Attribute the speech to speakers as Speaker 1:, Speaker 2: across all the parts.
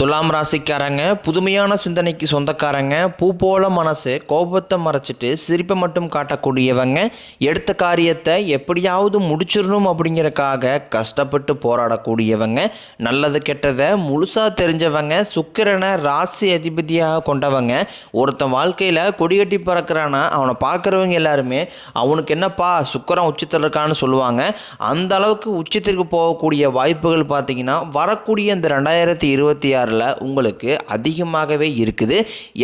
Speaker 1: துலாம் ராசிக்காரங்க புதுமையான சிந்தனைக்கு சொந்தக்காரங்க பூ போல மனசு கோபத்தை மறைச்சிட்டு சிரிப்பை மட்டும் காட்டக்கூடியவங்க எடுத்த காரியத்தை எப்படியாவது முடிச்சிடணும் அப்படிங்கறக்காக கஷ்டப்பட்டு போராடக்கூடியவங்க நல்லது கெட்டதை முழுசாக தெரிஞ்சவங்க சுக்கிரனை ராசி அதிபதியாக கொண்டவங்க. ஒருத்தன் வாழ்க்கையில் கொடிகட்டி பறக்கிறானா அவனை பார்க்குறவங்க எல்லாருமே அவனுக்கு என்னப்பா சுக்கிரன் உச்சத்தில் இருக்கான்னு சொல்லுவாங்க. அந்த அளவுக்கு உச்சத்திற்கு போகக்கூடிய வாய்ப்புகள் பார்த்தீங்கன்னா வரக்கூடிய இந்த ரெண்டாயிரத்தி இருபத்தி ஆறு வரலாறில் உங்களுக்கு அதிகமாகவே இருக்குது.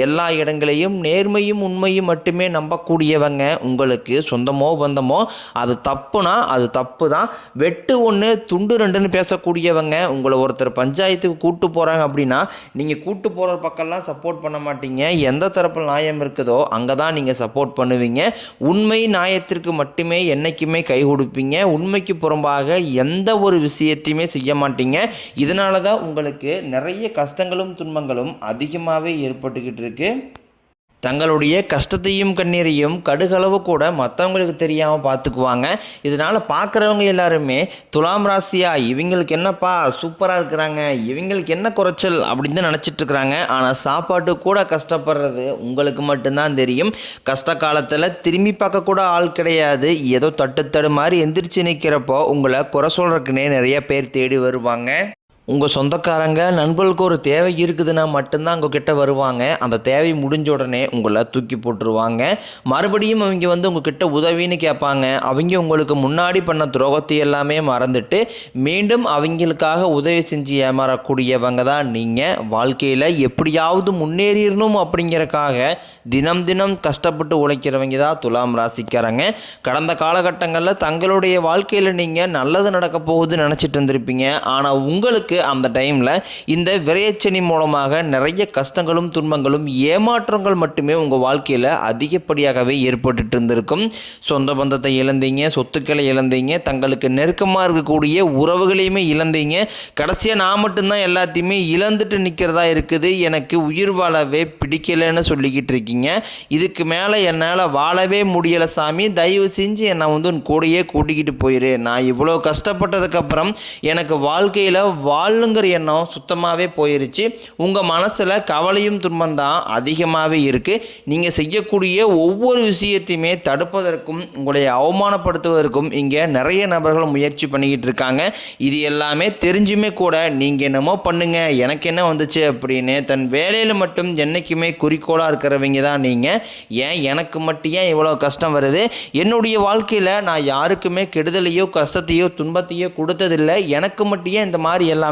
Speaker 1: எல்லா இடங்களையும் நேர்மையும் உண்மையும் மட்டுமே நம்பக்கூடியவங்க உங்களுக்கு சொந்தமோ பந்தமோ அது தப்புனா அது தப்பு தான் வெட்டு ஒன்று துண்டு ரெண்டுன்னு பேசக்கூடியவங்க உங்களை ஒருத்தர் பஞ்சாயத்துக்கு கூட்டு போகிறாங்க அப்படின்னா நீங்கள் கூட்டு போகிற பக்கம்லாம் சப்போர்ட் பண்ண மாட்டீங்க. எந்த தரப்பில் நியாயம் இருக்குதோ அங்கே தான் நீங்கள் சப்போர்ட் பண்ணுவீங்க. உண்மை நியாயத்திற்கு மட்டுமே என்றைக்குமே கை கொடுப்பீங்க. உண்மைக்கு புறம்பாக எந்த ஒரு விஷயத்தையுமே செய்ய மாட்டீங்க. இதனால தான் உங்களுக்கு நிறைய கஷ்டங்களும் துன்பங்களும் அதிகமாகவே ஏற்பட்டுக்கிட்டு இருக்கு தங்களுடைய கஷ்டத்தையும் கண்ணீரையும் கடுகளவு கூட மற்றவங்களுக்கு தெரியாமல் பார்த்துக்குவாங்க இதனால் பார்க்குறவங்க எல்லாருமே துலாம் ராசியா இவங்களுக்கு என்னப்பா சூப்பராக இருக்கிறாங்க இவங்களுக்கு என்ன குறைச்சல் அப்படின்னு தான் நினச்சிட்டு இருக்கிறாங்க ஆனால் சாப்பாட்டு கூட கஷ்டப்படுறது உங்களுக்கு மட்டும்தான் தெரியும். கஷ்ட காலத்தில் திரும்பி பார்க்கக்கூட ஆள் கிடையாது. ஏதோ தட்டு தடு மாதிரி எந்திரிச்சு நிற்கிறப்போ உங்களை குறை சொல்கிறதுக்குன்னே நிறைய பேர் தேடி வருவாங்க. உங்கள் சொந்தக்காரங்க நண்பர்களுக்கு ஒரு தேவை இருக்குதுன்னா மட்டும்தான் உங்ககிட்ட வருவாங்க. அந்த தேவை முடிஞ்ச உடனே உங்களை தூக்கி போட்டுருவாங்க. மறுபடியும் அவங்க வந்து உங்ககிட்ட உதவின்னு கேட்பாங்க. அவங்க உங்களுக்கு முன்னாடி பண்ண துரோகத்தை எல்லாமே மறந்துட்டு மீண்டும் அவங்களுக்காக உதவி செஞ்சு ஏமாறக்கூடியவங்க தான் நீங்கள் வாழ்க்கையில் எப்படியாவது முன்னேறிடணும் அப்படிங்கிறக்காக தினம் தினம் கஷ்டப்பட்டு உழைக்கிறவங்க தான் துலாம் ராசிக்காரங்க. கடந்த காலகட்டங்களில் தங்களுடைய வாழ்க்கையில் நீங்கள் நல்லது நடக்க போகுதுன்னு நினச்சிட்டு இருந்திருப்பீங்க. ஆனால் உங்களுக்கு அந்த டைமில் இந்த விரையச்சனி மூலமாக நிறைய கஷ்டங்களும் துன்பங்களும் ஏமாற்றங்கள் மட்டுமே உங்கள் வாழ்க்கையில் அதிகப்படியாகவே ஏற்பட்டுட்டு இருந்திருக்கும். சொந்த பந்தத்தை இழந்தீங்க சொத்துக்களை இழந்தீங்க தங்களுக்கு நெருக்கமாக இருக்கக்கூடிய உறவுகளையுமே இழந்தீங்க. கடைசியாக நான் மட்டும்தான் எல்லாத்தையுமே இழந்துட்டு நிற்கிறதா இருக்குது. எனக்கு உயிர் வாழவே பிடிக்கலைன்னு சொல்லிக்கிட்டு இருக்கீங்க. இதுக்கு மேலே என்னால் வாழவே முடியலை சாமி. தயவு செஞ்சு என்னை வந்து உன் கூடயே கூட்டிக்கிட்டு போயிரு. நான் இவ்வளோ கஷ்டப்பட்டதுக்கப்புறம் எனக்கு வாழ்க்கையில் வா வாழணுங்கிற எண்ணம் சுத்தமாகவே போயிருச்சு. உங்கள் மனசில் கவலையும் துன்பம் தான் அதிகமாகவே இருக்குது நீங்கள் செய்யக்கூடிய ஒவ்வொரு விஷயத்தையுமே தடுப்பதற்கும் உங்களை அவமானப்படுத்துவதற்கும் இங்கே நிறைய நபர்கள் முயற்சி பண்ணிக்கிட்டு இருக்காங்க. இது எல்லாமே தெரிஞ்சுமே கூட நீங்கள் என்னமோ பண்ணுங்கள் எனக்கு என்ன வந்துச்சு அப்படின்னு தன் வேலையில் மட்டும் என்றைக்குமே குறிக்கோளாக இருக்கிறவங்க தான் நீங்கள் ஏன்? எனக்கு மட்டும் ஏன் இவ்வளோ கஷ்டம் வருது? என்னுடைய வாழ்க்கையில் நான் யாருக்குமே கெடுதலையோ கஷ்டத்தையோ துன்பத்தையோ கொடுத்ததில்லை. எனக்கு மட்டும் ஏன் இந்த மாதிரி எல்லாமே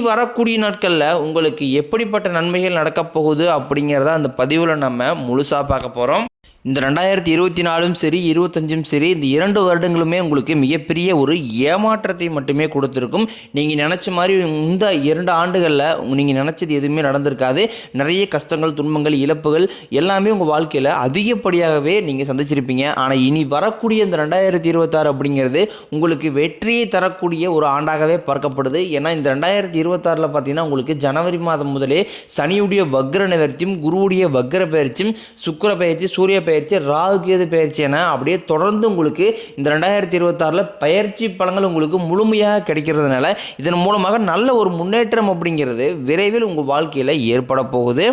Speaker 1: வரக்கூடிய நாட்களில் உங்களுக்கு எப்படிப்பட்ட நன்மைகள் நடக்கப் போகுது அப்படிங்கிறத அந்த பதிவில் நம்ம முழுசாக பார்க்க போகிறோம் இந்த ரெண்டாயிரத்தி இருபத்தி நாலும் சரி இருபத்தஞ்சும் சரி இந்த இரண்டு வருடங்களுமே உங்களுக்கு மிகப்பெரிய ஒரு ஏமாற்றத்தை மட்டுமே கொடுத்துருக்கும். நீங்கள் நினச்ச மாதிரி இந்த இரண்டு ஆண்டுகளில் நீங்கள் நினச்சது எதுவுமே நடந்திருக்காது. நிறைய கஷ்டங்கள் துன்பங்கள் இழப்புகள் எல்லாமே உங்கள் வாழ்க்கையில் அதிகப்படியாகவே நீங்கள் சந்திச்சிருப்பீங்க. ஆனால் இனி வரக்கூடிய இந்த ரெண்டாயிரத்தி இருபத்தாறு அப்படிங்கிறது உங்களுக்கு வெற்றியை தரக்கூடிய ஒரு ஆண்டாகவே பார்க்கப்படுது. ஏன்னா இந்த ரெண்டாயிரத்தி இருபத்தாறில் பார்த்தீங்கன்னா உங்களுக்கு ஜனவரி மாதம் முதலே சனியுடைய வக்ர நிவர்த்தியும் குருவுடைய வக்ர பயிற்சியும் சுக்கிர பயிற்சி சூரிய பயிற்சி பயிற்சி ராகு கேது பயிற்சி என அப்படியே தொடர்ந்து உங்களுக்கு இந்த ரெண்டாயிரத்தி இருபத்தாறில் பயிற்சி பலங்கள் உங்களுக்கு முழுமையாக கிடைக்கிறதுனால இதன் மூலமாக நல்ல ஒரு முன்னேற்றம் அப்படிங்கிறது விரைவில் உங்கள் வாழ்க்கையில் ஏற்பட போகுது.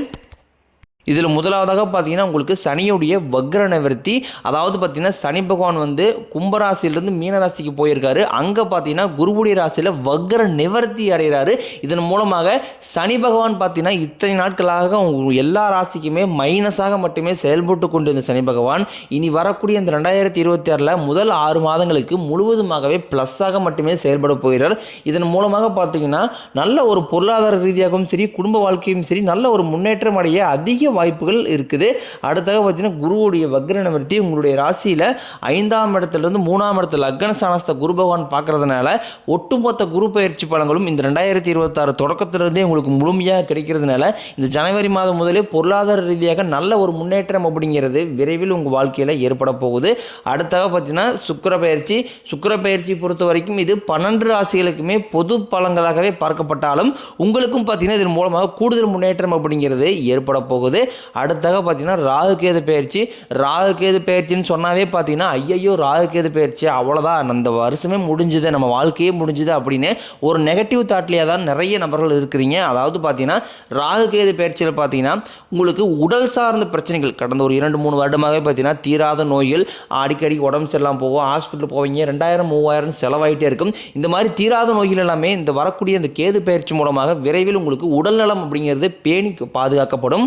Speaker 1: இதில் முதலாவதாக பார்த்தீங்கன்னா உங்களுக்கு சனியுடைய வக்ர நிவர்த்தி அதாவது பார்த்தீங்கன்னா சனி பகவான் வந்து கும்பராசியிலிருந்து மீனராசிக்கு போயிருக்காரு. அங்கே பார்த்தீங்கன்னா குருவுடைய ராசியில் வக்ர நிவர்த்தி அடைகிறாரு. இதன் மூலமாக சனி பகவான் பார்த்தீங்கன்னா இத்தனை நாட்களாக எல்லா ராசிக்குமே மைனஸாக மட்டுமே செயல்பட்டு கொண்டு இருந்த சனி பகவான். இனி வரக்கூடிய இந்த ரெண்டாயிரத்தி இருபத்தி ஆறில் முதல் ஆறு மாதங்களுக்கு முழுவதுமாகவே ப்ளஸ்ஸாக மட்டுமே செயல்பட போகிறார். இதன் மூலமாக பார்த்தீங்கன்னா நல்ல ஒரு பொருளாதார ரீதியாகவும் சரி குடும்ப வாழ்க்கையும் சரி நல்ல ஒரு முன்னேற்றம் அடைய அதிக வாய்ப்புகள் இருக்குது. அடுத்ததாக பார்த்தீங்கன்னா குருவுடைய வக்ர நிவர்த்தி உங்களுடைய ராசியில் ஐந்தாம் இடத்துலேருந்து மூணாம் இடத்துல லக்ன குரு பகவான் பார்க்கறதுனால ஒட்டுமொத்த குரு பயிற்சி பலங்களும் இந்த ரெண்டாயிரத்தி இருபத்தாறு தொடக்கத்திலிருந்தே உங்களுக்கு முழுமையாக கிடைக்கிறதுனால இந்த ஜனவரி மாதம் முதலே பொருளாதார ரீதியாக நல்ல ஒரு முன்னேற்றம் அப்படிங்கிறது விரைவில் உங்கள் வாழ்க்கையில் ஏற்பட போகுது. அடுத்தாக பார்த்தீங்கன்னா சுக்கர பயிற்சி. சுக்கிர பயிற்சி பொறுத்த வரைக்கும் இது பன்னெண்டு ராசிகளுக்குமே பொது பலங்களாகவே பார்க்கப்பட்டாலும் உங்களுக்கும் பார்த்தீங்கன்னா இதன் மூலமாக கூடுதல் முன்னேற்றம் அப்படிங்கிறது ஏற்பட போகுது. அடுத்தாக பார்த்தீங்கன்னா ராகுகேது பயிற்சி ராகு கேது பயிற்சின்னு சொன்னாவே பார்த்தீங்கன்னா ஐயையோ ராகுகேது பயிற்சி அவ்வளோதான் அந்த வருஷமே முடிஞ்சுது. நம்ம வாழ்க்கையே முடிஞ்சுது அப்படின்னு ஒரு நெகட்டிவ் தாட்லேயே தான் நிறைய நபர்கள் இருக்கிறீங்க. அதாவது பார்த்தீங்கன்னா ராகு கேது பயிற்சியில் பார்த்தீங்கன்னா உங்களுக்கு உடல் சார்ந்த பிரச்சனைகள் கடந்த ஒரு இரண்டு மூணு வருடமாகவே பார்த்தீங்கன்னா தீராத நோய்கள் அடிக்கடி உடம்பு சரியில்லாமல் போகும் ஹாஸ்பிட்டல் போவீங்க ரெண்டாயிரம் மூவாயிரம் செலவாயிட்டே இருக்கும். இந்த மாதிரி தீராத நோய்கள் எல்லாமே இந்த வரக்கூடிய இந்த கேது பயிற்சி மூலமாக விரைவில் உங்களுக்கு உடல்நலம் அப்படிங்கிறது பேணி பாதுகாக்கப்படும்.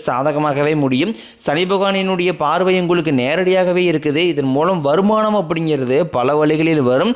Speaker 1: சாதகமாகவே முடியும். சனி பகவானினுடைய பார்வை உங்களுக்கு நேரடியாகவே இருக்குது. இதன் மூலம் வருமானம் அப்படிங்கிறது பல வழிகளில் வரும்.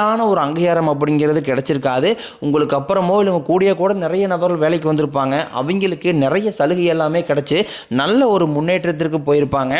Speaker 1: சரியான ஒரு அங்கீகாரம் அப்படிங்கிறது கிடைச்சிருக்காது. உங்களுக்கு அப்புறமோ இல்லை உங்கள் கூடிய கூட நிறைய நபர்கள் வேலைக்கு வந்திருப்பாங்க. அவங்களுக்கு நிறைய சலுகை எல்லாமே கிடச்சி நல்ல ஒரு முன்னேற்றத்திற்கு போயிருப்பாங்க.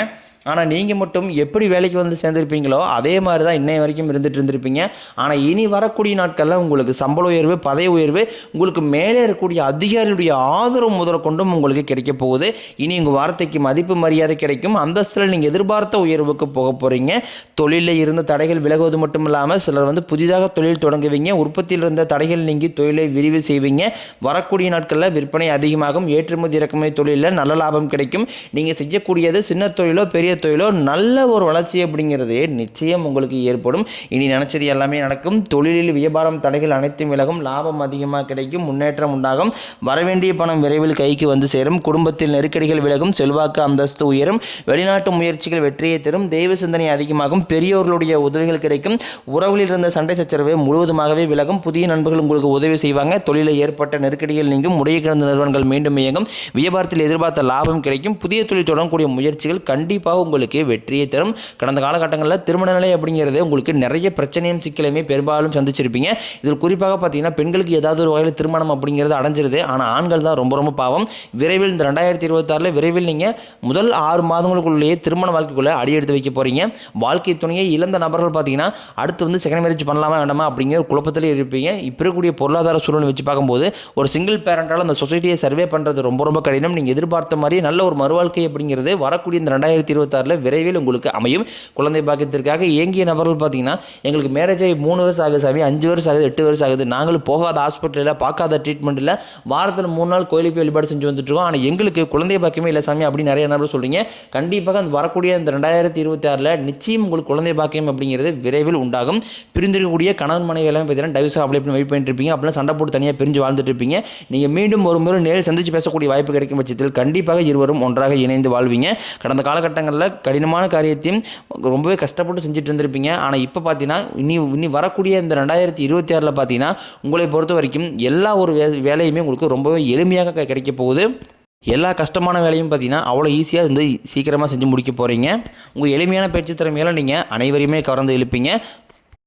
Speaker 1: ஆனால் நீங்கள் மட்டும் எப்படி வேலைக்கு வந்து சேர்ந்துருப்பீங்களோ அதே மாதிரி தான் இன்னைய வரைக்கும் இருந்துட்டு இருந்திருப்பீங்க. ஆனால் இனி வரக்கூடிய நாட்களில் உங்களுக்கு சம்பள உயர்வு பதவி உயர்வு உங்களுக்கு மேலே இருக்கக்கூடிய அதிகாரியுடைய ஆதரவு முதல் கொண்டும் உங்களுக்கு கிடைக்க போகுது. இனி உங்கள் வார்த்தைக்கு மதிப்பு மரியாதை கிடைக்கும். அந்தஸ்தில் நீங்கள் எதிர்பார்த்த உயர்வுக்கு போக போகிறீங்க தொழிலில் இருந்த தடைகள் விலகுவது மட்டும் இல்லாமல் சிலர் வந்து புதிதாக தொழில் தொடங்குவீங்க. உற்பத்தியில் இருந்த தடைகள் நீங்கி தொழிலை விரிவு செய்வீங்க. வரக்கூடிய நாட்களில் விற்பனை அதிகமாகும். ஏற்றுமதி இறக்குமதி தொழிலில் நல்ல லாபம் கிடைக்கும். நீங்கள் செய்யக்கூடியது சின்ன தொழிலோ பெரிய பெரிய தொழிலோ நல்ல ஒரு வளர்ச்சி அப்படிங்கிறது நிச்சயம் உங்களுக்கு ஏற்படும். இனி நினச்சது எல்லாமே நடக்கும். தொழிலில் வியாபாரம் தடைகள் அனைத்தும் விலகும். லாபம் அதிகமாக கிடைக்கும். முன்னேற்றம் உண்டாகும். வரவேண்டிய பணம் விரைவில் கைக்கு வந்து சேரும். குடும்பத்தில் நெருக்கடிகள் விலகும். செல்வாக்கு அந்தஸ்து உயரும். வெளிநாட்டு முயற்சிகள் வெற்றியை தரும். தெய்வ சிந்தனை அதிகமாகும். பெரியோர்களுடைய உதவிகள் கிடைக்கும். உறவுகளில் இருந்த சண்டை சச்சரவு முழுவதுமாகவே விலகும். புதிய நண்பர்கள் உங்களுக்கு உதவி செய்வாங்க. தொழிலில் ஏற்பட்ட நெருக்கடிகள் நீங்கும். முடைய கிடந்த நிறுவனங்கள் மீண்டும் இயங்கும். வியாபாரத்தில் எதிர்பார்த்த லாபம் கிடைக்கும். புதிய தொழில் தொடரக்கூடிய முயற்சிகள் கண்டிப்பாக உங்களுக்கு வெற்றியை தரும். கடந்த காலகட்டங்களில் திருமண நிலை அப்படிங்கிறது உங்களுக்கு நிறைய பிரச்சனையும் சிக்கலையுமே பெரும்பாலும் சந்திச்சிருப்பீங்க. இதில் குறிப்பாக பார்த்தீங்கன்னா பெண்களுக்கு ஏதாவது ஒரு வகையில் திருமணம் அப்படிங்கிறது அடைஞ்சிருது. ஆனால் ஆண்கள் தான் ரொம்ப ரொம்ப பாவம். விரைவில் இந்த ரெண்டாயிரத்தி இருபத்தாறில் விரைவில் நீங்கள் முதல் ஆறு மாதங்களுக்குள்ளேயே திருமண வாழ்க்கைக்குள்ளே அடி எடுத்து வைக்க போகிறீங்க வாழ்க்கை துணையை இழந்த நபர்கள் பார்த்தீங்கன்னா அடுத்து வந்து செகண்ட் மேரேஜ் பண்ணலாமா வேண்டாமா அப்படிங்கிற குழப்பத்திலே இருப்பீங்க. இப்போ இருக்கக்கூடிய பொருளாதார சூழ்நிலை வச்சு பார்க்கும்போது ஒரு சிங்கிள் பேரண்டால் அந்த சொசைட்டியை சர்வே பண்ணுறது ரொம்ப ரொம்ப கடினம். நீங்கள் எதிர்பார்த்த மாதிரி நல்ல ஒரு மறுவாழ்க்கை அப்படிங்கிறது வரக்கூடிய இந்த ரெண்டாயிரத்தி இருபத்தாறில் விரைவில் உங்களுக்கு அமையும். குழந்தை பாக்கியத்திற்காக இயங்கிய நபர்கள் பார்த்தீங்கன்னா எங்களுக்கு மேரேஜ் ஆகி மூணு வருஷம் ஆகுது சாமி அஞ்சு வருஷம் ஆகுது எட்டு வருஷம் ஆகுது. நாங்களும் போகாத ஹாஸ்பிட்டலில் பார்க்காத ட்ரீட்மெண்ட் இல்லை வாரத்தில் மூணு நாள் கோயிலுக்கு போய் வழிபாடு செஞ்சு வந்துட்டுருக்கோம் ஆனால் எங்களுக்கு குழந்தை பாக்கியமே இல்லை சாமி அப்படி நிறைய நபர் சொல்கிறீங்க கண்டிப்பாக அந்த வரக்கூடிய இந்த ரெண்டாயிரத்தி இருபத்தி ஆறில் நிச்சயம் உங்களுக்கு குழந்தை பாக்கியம் அப்படிங்கிறது விரைவில் உண்டாகும். பிரிந்திருக்கக்கூடிய கணவன் மனைவி எல்லாமே பார்த்தீங்கன்னா டைவர்ஸ் அப்ளை பண்ணி வெயிட் பண்ணிட்டு இருப்பீங்க. அப்படின்னா சண்டை போட்டு தனியாக பிரிஞ்சு வாழ்ந்துட்டு இருப்பீங்க. நீங்கள் மீண்டும் ஒரு முறை நேரில் சந்தித்து பேசக்கூடிய வாய்ப்பு கிடைக்கும் பட்சத்தில் கண்டிப்பாக இருவரும் ஒன்றாக இணைந்து வாழ்வீங்க. கடந்த காலகட்டங்களில் கடினமான காரியத்தையும் ரொம்பவே கஷ்டப்பட்டு செஞ்சுட்டு இருந்திருப்பீங்க. ஆனால் இப்போ பார்த்தீங்கன்னா இனி இனி வரக்கூடிய இந்த ரெண்டாயிரத்தி இருபத்தி ஆறில் பார்த்தீங்கன்னா உங்களை பொறுத்த வரைக்கும் எல்லா ஒரு வே வேலையுமே உங்களுக்கு ரொம்பவே எளிமையாக க- கிடைக்க போகுது. எல்லா கஷ்டமான வேலையும் பார்த்தீங்கன்னா அவ்வளோ ஈஸியாக வந்து சீக்கிரமாக செஞ்சு முடிக்க போகிறீங்க உங்கள் எளிமையான பேச்சு திறமையால் நீங்கள் அனைவரையுமே கவர்ந்து இழுப்பீங்க.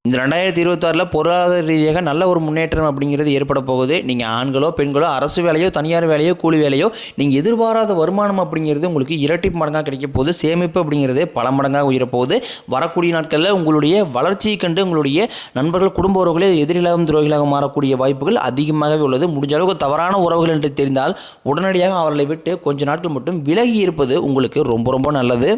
Speaker 1: இந்த ரெண்டாயிரத்தி இருபத்தாறில் பொருளாதார ரீதியாக நல்ல ஒரு முன்னேற்றம் அப்படிங்கிறது ஏற்பட போகுது. நீங்கள் ஆண்களோ பெண்களோ அரசு வேலையோ தனியார் வேலையோ கூலி வேலையோ நீங்கள் எதிர்பாராத வருமானம் அப்படிங்கிறது உங்களுக்கு இரட்டி மடங்காக கிடைக்க போகுது. சேமிப்பு அப்படிங்கிறது பல மடங்காக உயரப்போகுது வரக்கூடிய நாட்களில் உங்களுடைய வளர்ச்சியை கண்டு உங்களுடைய நண்பர்கள் குடும்ப உறவுகளே எதிரிலாகவும் துரோகிகளாக மாறக்கூடிய வாய்ப்புகள் அதிகமாகவே உள்ளது. முடிஞ்ச அளவுக்கு தவறான உறவுகள் என்று தெரிந்தால் உடனடியாக அவர்களை விட்டு கொஞ்ச நாட்கள் மட்டும் விலகி இருப்பது உங்களுக்கு ரொம்ப ரொம்ப நல்லது.